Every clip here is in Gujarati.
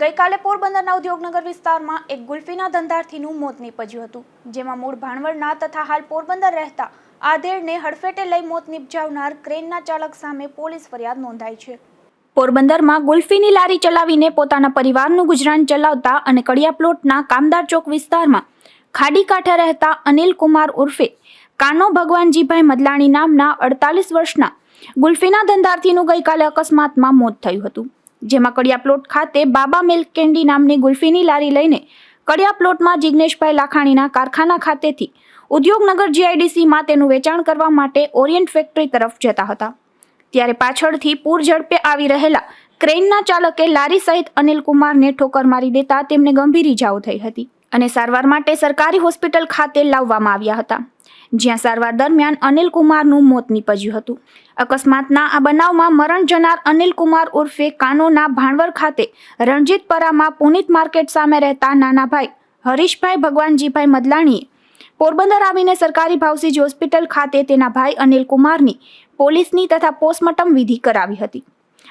ગઈકાલે પોરબંદરના ઉદ્યોગનગર વિસ્તારમાં એક ગુલ્ફીના ધંધાર્થીનું મોત નીપજ્યું હતું, જેમાં મૂળ ભાણવડના તથા હાલ પોરબંદર રહેતા આધેડને હડફેટે લઈ મોત નિપજાવનાર ક્રેનના ચાલક સામે પોલીસ ફરિયાદ નોંધાઈ છે. પોરબંદરમાં ગુલ્ફીની લારી ચલાવીને પોતાના પરિવારનું ગુજરાન ચલાવતા અને કડિયા પ્લોટના કામદાર ચોક વિસ્તારમાં ખાડી કાંઠે રહેતા અનિલ કુમાર ઉર્ફે કાનો ભગવાનજીભાઈ મદલાણી નામના અડતાલીસ વર્ષના ગુલ્ફીના ધંધાર્થીનું ગઈકાલે અકસ્માતમાં મોત થયું હતું. જેમાં કડિયા પ્લોટ ખાતે બાબા મિલ્ક કેન્ડી નામની ગુલ્ફીની લારી લઈને કડિયા પ્લોટમાં જિગ્નેશભાઈ લાખાણીના કારખાના ખાતેથી ઉદ્યોગનગર જીઆઈડીસીમાં તેનું વેચાણ કરવા માટે ઓરિયન્ટ ફેક્ટરી તરફ જતા હતા. ત્યારે પાછળથી પૂર ઝડપે આવી રહેલા ક્રેનના ચાલકે લારી સહિત અનિલ કુમારને ઠોકર મારી દેતા તેમને ગંભીર ઇજાઓ થઈ હતી. અને સારવાર માટે સરકારી હોસ્પિટલ ખાતે લાવવામાં આવ્યા હતા, જ્યાં સારવાર દરમિયાન અનિલ કુમારનું મોત નીપજ્યું હતું. અકસ્માતના આ બનાવમાં મરણ જનાર અનિલ કુમાર ઉર્ફે કાનોના ભાણવર ખાતે રણજીતપરામાં પુનિત માર્કેટ સામે રહેતા નાના ભાઈ હરીશભાઈ ભગવાનજીભાઈ મદલાણીએ પોરબંદર આવીને સરકારી ભાવસીજ હોસ્પિટલ ખાતે તેના ભાઈ અનિલ કુમારની પોલીસની તથા પોસ્ટમોર્ટમ વિધિ કરાવી હતી.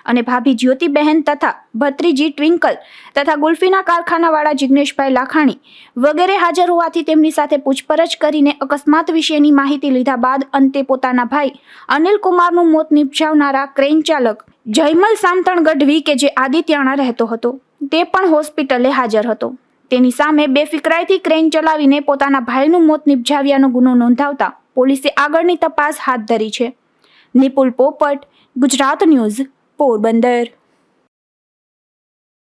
અને ભાભી જ્યોતિબહેન તથા ભત્રીજી ટ્વિંકલ તથા ગુલ્ફીના કારખાનાવાળા જિગ્નેશભાઈ લાખાણી વગેરે હાજર હોવાથી તેમની સાથે પૂછપરછ કરીને અકસ્માત વિશેની માહિતી લીધા બાદ અંતે પોતાના ભાઈ અનિલ કુમારનું મોત નિપજાવનારા ક્રેન ચાલક જયમલ સામતણ ગઢવી કે જે આદિત્યાણા રહેતો હતો, તે પણ હોસ્પિટલે હાજર હતો. તેની સામે બેફિકરાઈથી ક્રેન ચલાવીને પોતાના ભાઈનું મોત નિપજાવ્યાનો ગુનો નોંધાવતા પોલીસે આગળની તપાસ હાથ ધરી છે. નિપુલ પોપટ, ગુજરાત ન્યૂઝ. પોરબંદર